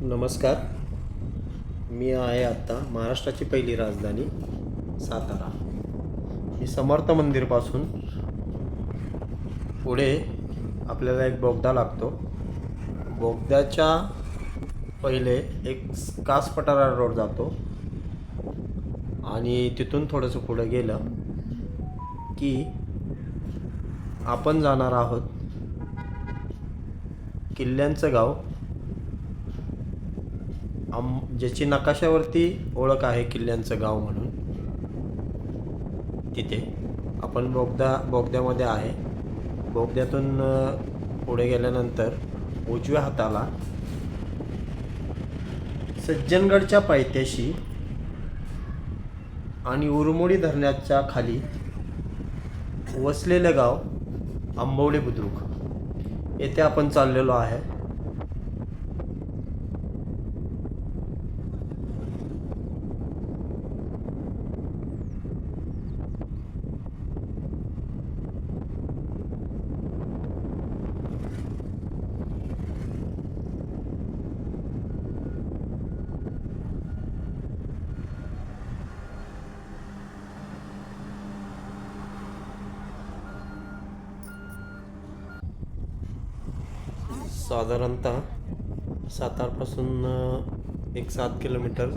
नमस्कार. मी आहे आत्ता महाराष्ट्राची पहिली राजधानी सातारा. मी समर्थ मंदिरपासून पुढे आपल्याला एक बोगदा लागतो. बोगद्याच्या पहिले एक कास पठारा रोड जातो आणि तिथून थोडंसं पुढं गेलं की आपण जाणार आहोत किल्ल्यांचं गाव आम ज्याची नकाशावरती ओळख आहे किल्ल्यांचं गाव म्हणून तिथे आपण बोगदा बोगद्यामध्ये आहे. बोगद्यातून पुढे गेल्यानंतर उजव्या हाताला सज्जनगडच्या पायथ्याशी आणि उरमोडी धरणाच्या खाली वसलेलं गाव आंबवडे बुद्रुक. येथे आपण चाललेलो आहे. साधारणतः सातारपासून एक सात किलोमीटर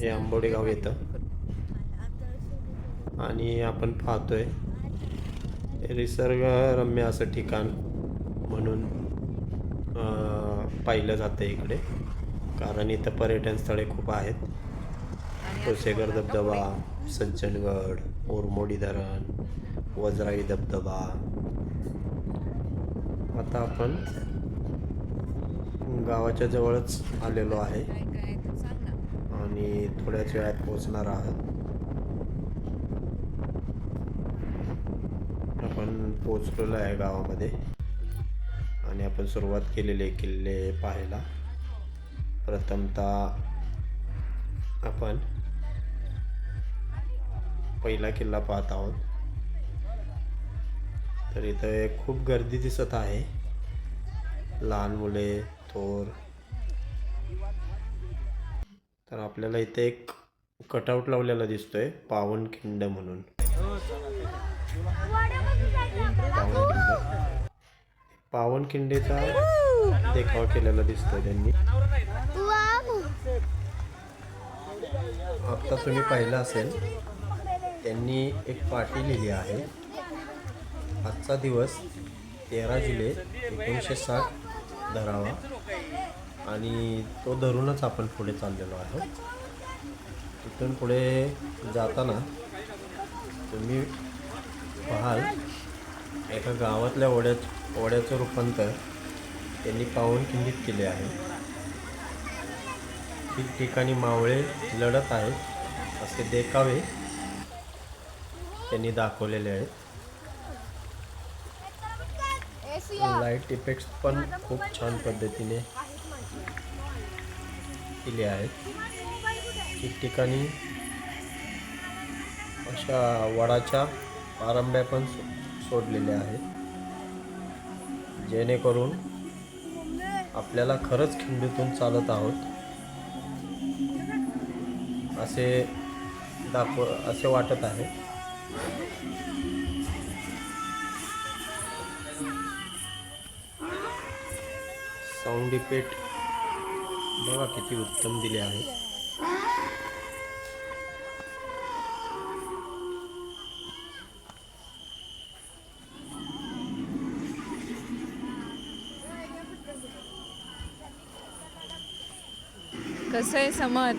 हे आंबोडे गाव येतं. आणि आपण पाहतोय निसर्गरम्य असं ठिकाण म्हणून पाहिलं जातं इकडे. कारण इथं पर्यटन स्थळे खूप आहेत. कोसेगर धबधबा सज्जनगड ओरमोडी धरण वजराई धबधबा आता आपण गावाच्या जवळच आलेलो आहे. आणि थोड्याच वेळात पोहोचणार आहोत. आपण पोचलेलो आहे गावामध्ये. आणि आपण सुरुवात केलेली आहे किल्ले पाहायला. प्रथमतः आपण पहिला किल्ला पाहत आहोत. तर इथं खूप गर्दी दिसत आहे. लहान मुले थोर. तर आपल्याला इथे एक कटआउट लावलेला दिसतोय पावनखिंड म्हणून. पावनखिंड पावनखिंडीचा देखावा केलेला दिसतोय त्यांनी. आता तुम्ही पाहिलं असेल त्यांनी एक पाठी लिहिली आहे. आजचा दिवस तेरा जुलै एकोणीसशे साठ धरावा. आणि तो धरूनच आपण पुढे चाललेलो आहोत. तिथून पुढे जाताना तुम्ही पाहाल एका गावातल्या ओढ्या ओढ्याचं रूपांतर त्यांनी पावनखिंडीत केले आहे. ठिकठिकाणी मावळे लढत आहेत असे देखावे त्यांनी दाखवलेले आहेत. लाइट इफेक्ट्स पण खूप छान पद्धतीने केले आहेत. ठिकठिकाणी अशा वडाच्या पारंब्या पण सोडलेल्या आहेत. जेणेकरून आपल्याला खरंच खिंडीतून चालत आहोत. असे दाखव असे वाटत आहे. Sound effect. बघा किती उत्तम दिले आहे. कसं आहे समज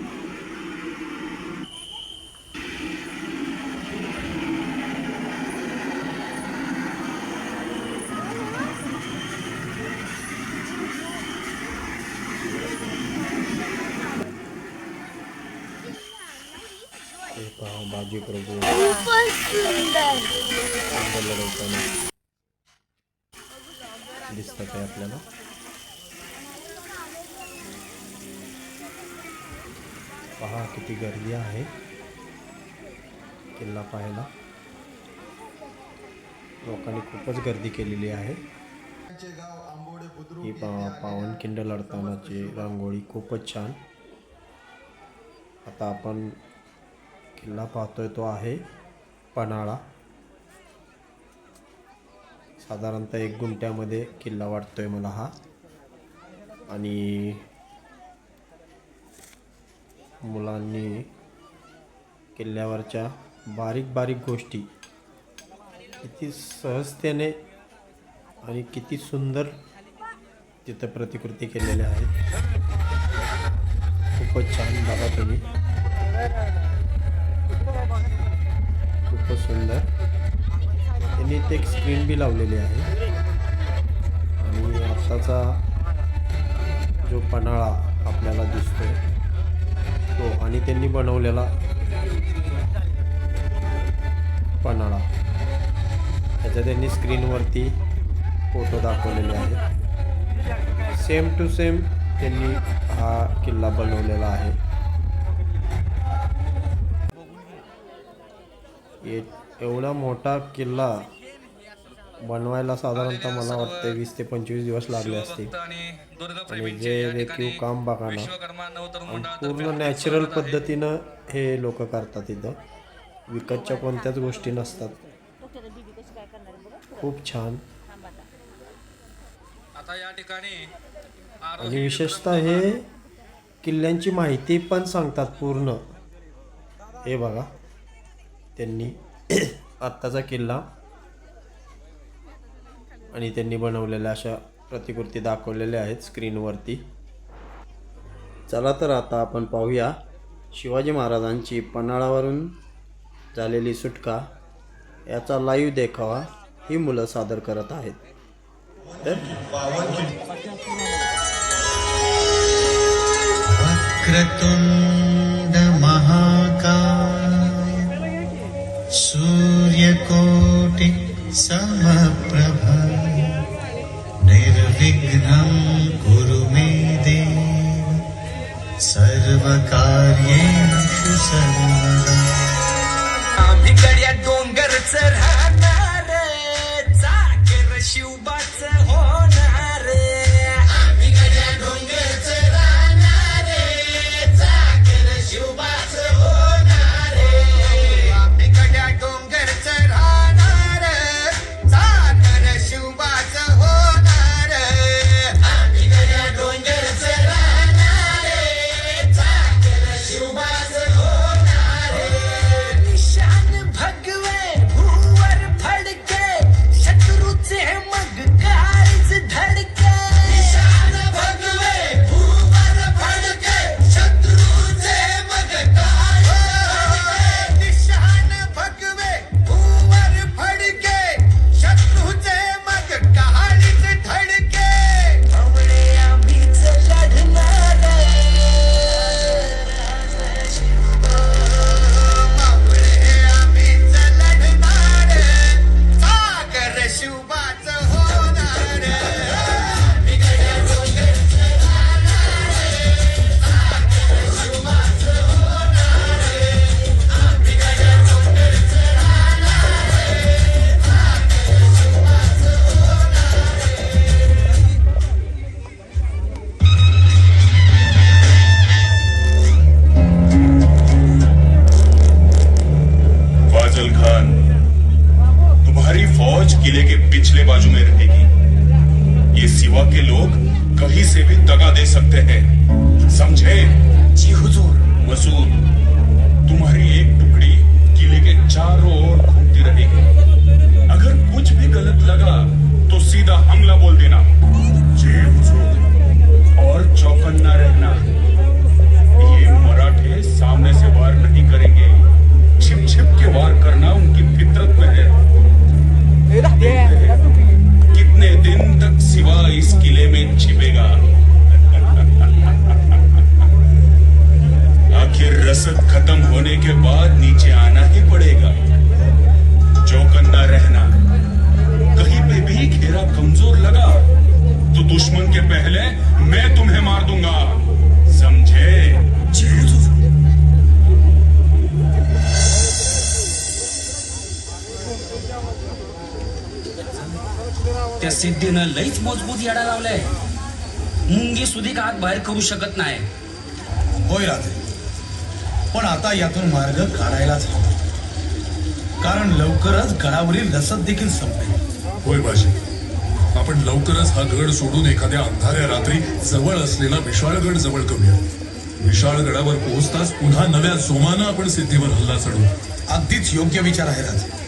बाजी प्रभू. लढवताना दिसतात आहे आपल्याला. पहा किती गर्दी आहे. किल्ला पाहायला. लोकांनी खूपच गर्दी केलेली आहे. ही पा पावनखिंड लढतानाची रांगोळी खूपच छान. आता आपण किल्ला पाहतोय तो आहे पन्हाळा. साधारणतः एक गुंट्यामध्ये किल्ला वाटतोय मला हा. आणि मुलांनी किल्ल्यावरच्या बारीक बारीक गोष्टी किती सहजतेने आणि किती सुंदर तिथं प्रतिकृती केलेल्या आहेत. खूपच छान बघा तुम्ही. खूपच सुंदर. त्यांनी इथे एक स्क्रीन बी लावलेली आहे. आणि आत्ताचा जो पन्हाळा आपल्याला दिसतोय तो आणि त्यांनी बनवलेला पन्हाळा. त्याच्या त्यांनी स्क्रीनवरती फोटो दाखवलेले आहेत. सेम टू सेम त्यांनी हा किल्ला बनवलेला आहे. एवढा मोठा किल्ला बनवायला साधारणतः मला वाटतं वीस ते पंचवीस दिवस लागले असते आणि आणि जे रेखीव काम बघा ना पूर्ण नॅचरल पद्धतीनं हे लोक करतात इथं. विकतच्या कोणत्याच गोष्टी नसतात. खूप छान. आता या ठिकाणी आणि विशेषतः हे किल्ल्यांची माहिती पण सांगतात पूर्ण. हे बघा. त्यांनी आत्ताचा किल्ला. आणि त्यांनी बनवलेल्या अशा प्रतिकृती दाखवलेल्या आहेत स्क्रीनवरती. चला तर आता आपण पाहूया शिवाजी महाराजांची पन्हाळावरून झालेली सुटका. याचा लाईव्ह देखावा ही मुलं सादर करत आहेत. तर कोटि समप्रभ। निर्विघ्नं कुरु मे देव। सर्वकार्येषु सर्वदा। आम्ही गड्या डोंगरच सिद्धीनं लईच मजबूत येडा लावलाय. मुंगी सुधी हात बाहेर करू शकत नाही. होय राजे. पण आता यातून मार्ग काढायलाच हवा. कारण लवकरच गडावरील रसद देखील संपेल. होय बाजी. आपण लवकरच हा गड सोडून एखाद्या अंधाऱ्या रात्री जवळ असलेला विशाळगड जवळ करूया. विशाळगडावर पोहोचताच पुन्हा नव्या जोमानं आपण सिद्धीवर हल्ला चढू अगदीच योग्य विचार आहे राजे.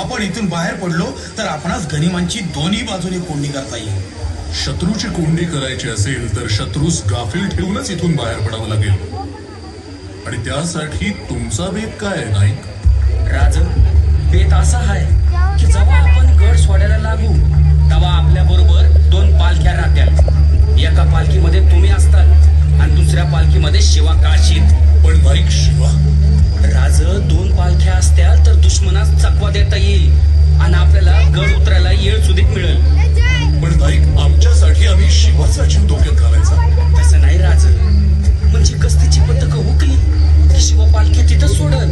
आपण इथून बाहेर पडलो तर आपणास गनिमांची दोन्ही बाजूने कोंडी करता येईल. शत्रूची कोंडी करायची असेल तर शत्रूस गाफील ठेवूनच इथून बाहेर पडावं लागेल. आणि त्यासाठी तुमचा बेत काय आहे नाईक? राज बेत असा आहे की जेव्हा आपण गड सोडायला लागू तेव्हा आपल्या बरोबर दोन पालख्या राहत्याल एका पालखीमध्ये तुम्ही असताल आणि दुसऱ्या पालखीमध्ये शिवा काशीत पण नाईक शिवा राज दोन पालख्या असत्या तर दुश्मनास चकवा देता येईल. आणि आपल्याला गड उतरायला येळ सुधीक मिळेल. पण नाईक आमच्यासाठी आम्ही शिवाचा जीव धोक्यात घालायचा. तसं नाही राज. म्हणजे गस्तीची पथक हुकली की? शिवा पालखी तिथं सोडल.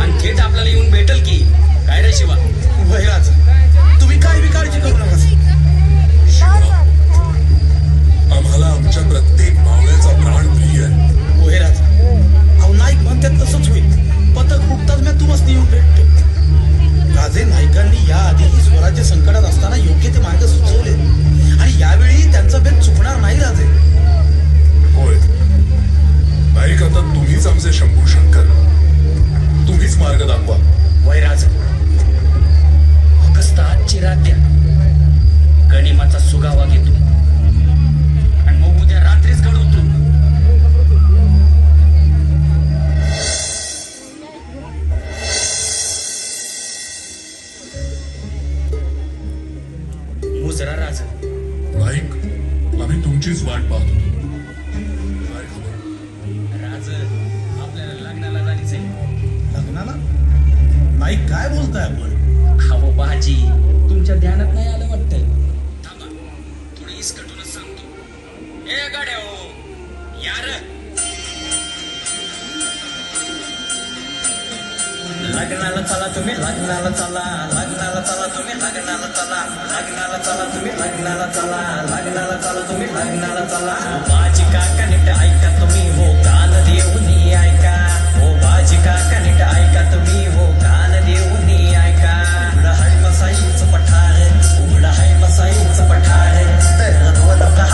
आणि थेट आपल्याला येऊन भेटल की? काय रे शिवा? होय राजे तुम्ही काय बी काळजी करू नका. शिवा आम्हाला आमच्या प्रत्येक मावळ्याचा प्राण प्रिय आहे. होय राजे. अहो नाईक म्हणतात तसंच होईल. पथक फुटताच मी तुम्हाला येऊन काय बोलताय आपण? खावो भाजी. तुमच्या ध्यानात नाही आलं वाटतं? थांबा. थोडं इसकटूनच सांगतो. ए गाड्या हो. यार लग्नाला चला तुम्ही लग्नाला चला. लग्नाला चला तुम्ही लग्नाला चला. लग्नाला चला तुम्ही लग्नाला चला. लग्नाला चला तुम्ही लग्नाला चला. बाजी काका नीट ऐका तुम्ही? हो कान देऊन ऐका. हो बाजी काका नीट ऐका तुम्ही? तर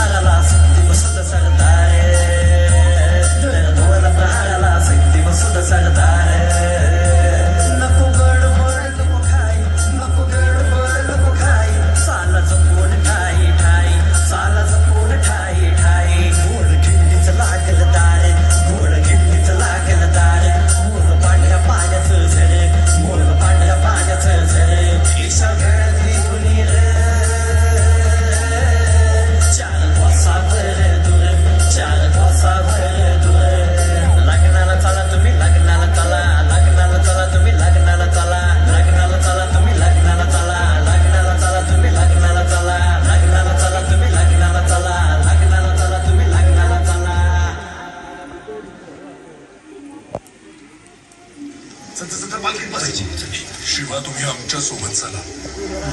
आमच्यासोबत चला.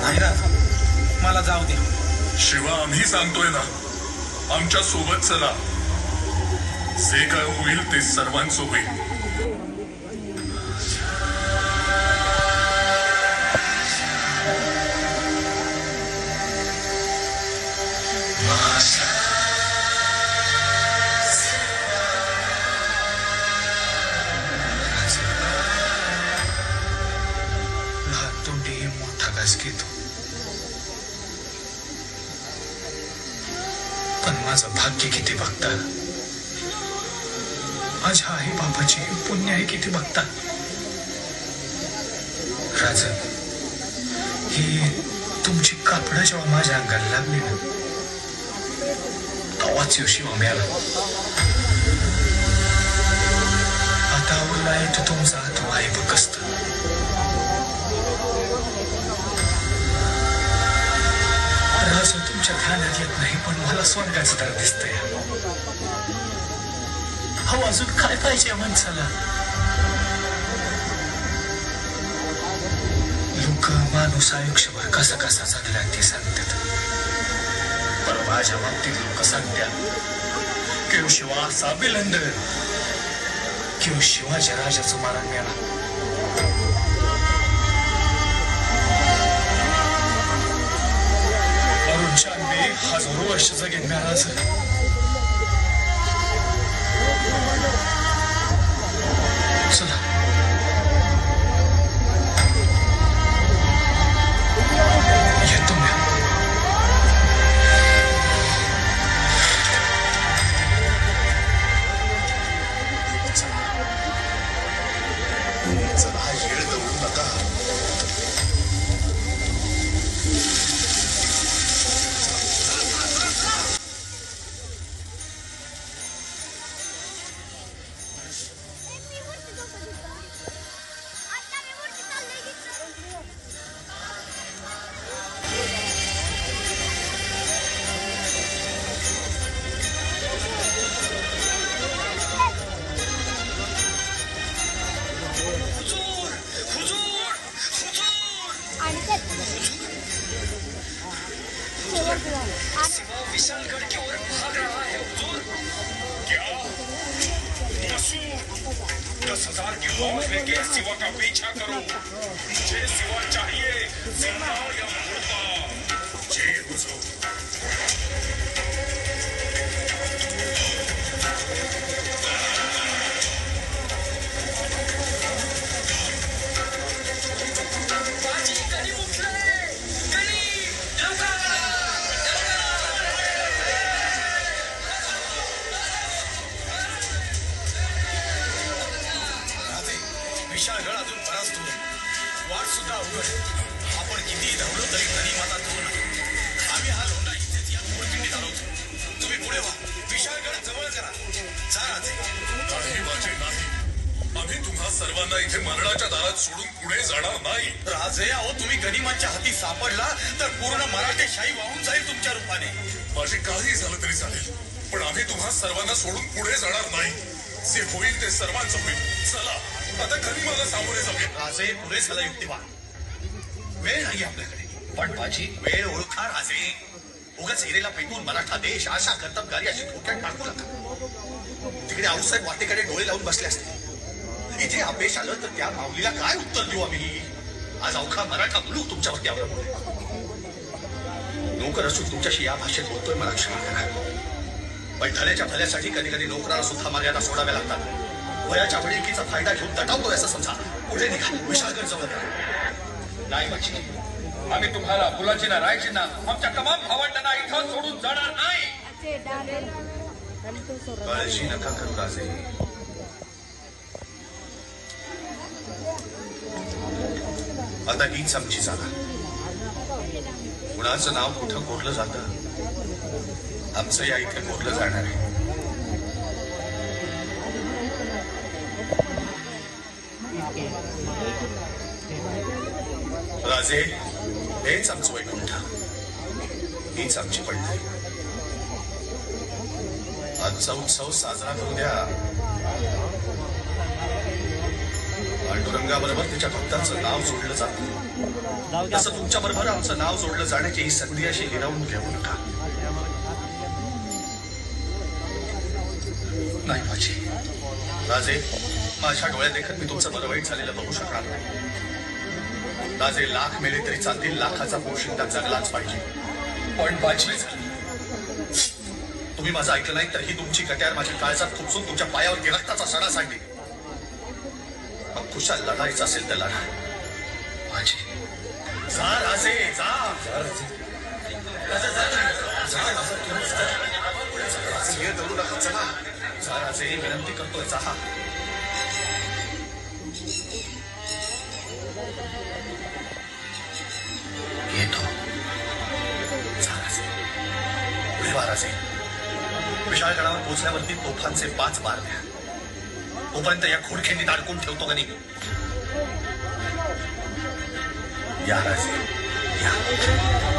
नाही राज मला जाऊ द्या शिवा आम्ही सांगतोय ना. आमच्यासोबत चला. जे काय होईल ते सर्वांचं ही तुमची कापडं जेव्हा माझ्या अंगाला लागली ना तेव्हाच यो मिळाला. आता आवडला येतो तुमचा तो आई बघस्त राजा तुमच्या ध्यानात येत नाही पण मला स्वर्गाचं तर दिसतंय. हो अजून काय पाहिजे या माणसाला? माणूस आयुष्यभर कसा कसा जगला ते सांगतात. पण माझ्या बाबतीत लोक सांगतात की शिवा असा बिलंद किंवा शिवाजी राजाचं मारण मिळाला हजारो वर्ष जगेन महाराज चला. जे होईल ते सर्वांचं होईल. चला आता घरी मला सामोरे जाऊया. राजे पुरे झाला युक्तिवाद वेळ नाही आपल्याकडे. पण बाजी वेळ ओळखा राजे. उगाच हिरेला पेटून मराठा देश आशा कर्तबगारी अशी धोक्यात टाकू नका. तिकडे आऊसाहेब वाटेकडे डोळे लावून बसले असते. इथे अपयश आलं तर त्या माऊलीला काय उत्तर देऊ आम्ही? आज अवखा मराठा मुलूक तुमच्यावरती अवलंबून नोकर असून तुमच्याशी या भाषेत बोलतोय मला क्षमा करा पण भल्याच्या भल्यासाठी कधी कधी नोकराला सुद्धा मर्यादा सोडाव्या लागतात. वयाच्या वडिलकीचा फायदा घेऊन तटावतोय असं समजा. पुढे निघा विशाळगड जवळ नाही बाची आम्ही तुम्हाला फुलाची ना राहायची ना आमच्या तमाम भावंडांना इथं सोडून जाणार नाही. काळजी नका करू राजे. आता हीच आमची जागा. कुणाचं नाव कुठं कोरलं जातं? आमचं या इथे कोरलं जाणार आहे. राजे हेच आमचं वैकुंठ. हीच आमची पंढरी. आजचा उत्सव साजरा करू द्या. पांडुरंगाबरोबर त्याच्या भक्तांचं नाव जोडलं जातं. तसं तुमच्या बरोबर आमचं नाव जोडलं जाण्याची ही संधी अशी हिरावून घेऊ नका नाही माझी राजे माझ्या डोळ्या देखत मी तुमचं बरं वाईट झालेलं बघू शकणार नाही राजे लाख मेले तरी चालतील लाखाचा पोशिंदा जगलाच पाहिजे पण बाजी तुम्ही माझं ऐकलं नाही तर ही तुमची कट्यार माझ्या काळजात खुपसून तुमच्या पायावर गिरक्ताचा सडा सांगली मग खुशाल लढायचं असेल तर लढा माझी जा राजे जा जा राजे राजा, जा जा, जा. राजे, हे दौडू नका चला जा राजे विनंती करतोय चहा. येतो. राजे पुढे विशाळगडावर पोहोचल्यावरती तोफांचे पाच बार द्या. तोपर्यंत या खोडखिंडीत अडकून ठेवतो का नाही या राजे. या.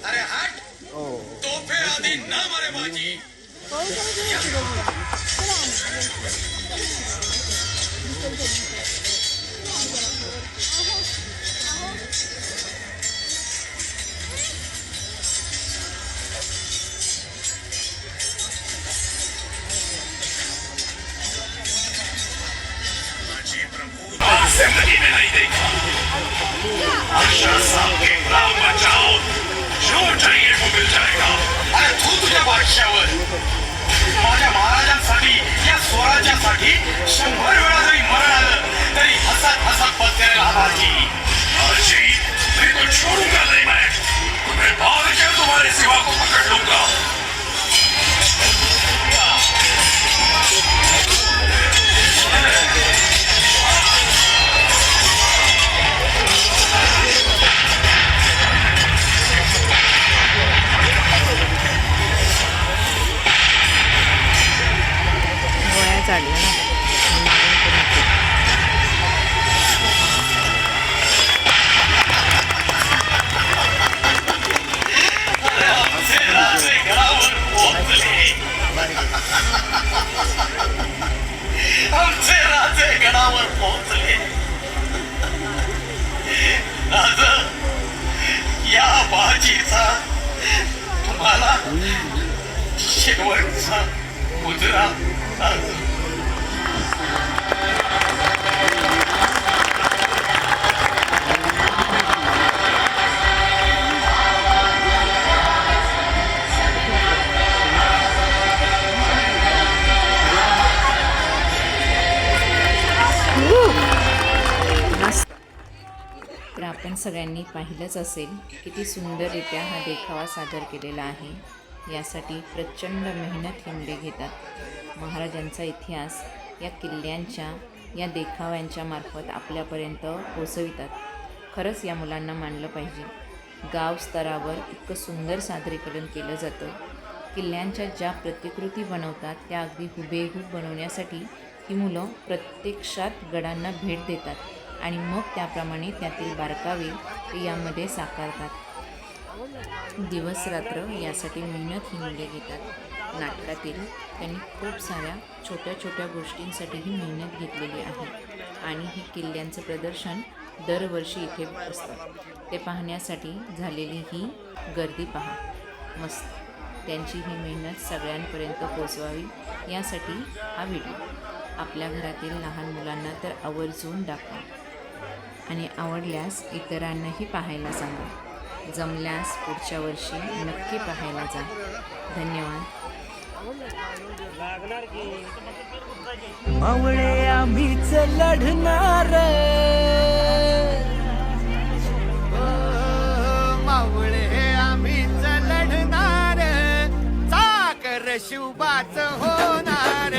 अरे हट तोफे आदि ना मारे बाजी माझे भाग कर तुम्हारे सिवा को बाजीचा तुम्हाला शेवटचा मुजरा आज तर आपण सगळ्यांनी पाहिलंच असेल किती सुंदररित्या हा देखावा सादर केलेला आहे. यासाठी प्रचंड मेहनत ही घेतात. महाराजांचा इतिहास या किल्ल्यांच्या या देखाव्यांच्या मार्फत आपल्यापर्यंत पोचवितात खरंच या मुलांना मानलं पाहिजे. गाव स्तरावर इतकं सुंदर सादरीकरण केलं जातं. किल्ल्यांच्या ज्या प्रतिकृती बनवतात त्या अगदी हुबेहूब बनवण्यासाठी ही मुलं प्रत्यक्षात गडांना भेट देतात. आणि मग त्याप्रमाणे त्यातील बारकावे यामध्ये साकारतात. दिवस रात्र यासाठी मेहनत ही मुले घेतात. नाटकातील त्यांनी खूप साऱ्या छोट्या छोट्या गोष्टींसाठीही मेहनत घेतलेली आहे आणि हे किल्ल्यांचं प्रदर्शन दरवर्षी इथे असतं. ते पाहण्यासाठी झालेली ही गर्दी पहा. मस्त. त्यांची ही मेहनत सगळ्यांपर्यंत पोचवावी यासाठी हा व्हिडिओ. आपल्या घरातील लहान मुलांना तर आवर्जून दाखवा. आणि आवडल्यास इतरांनाही पाहायला सांगा. जमल्यास पुढच्या वर्षी नक्की पाहायला जा. धन्यवाद. मावळे आम्हीच लढणार. मावळे आम्हीच लढणार. चाकर शिवबाच होणार.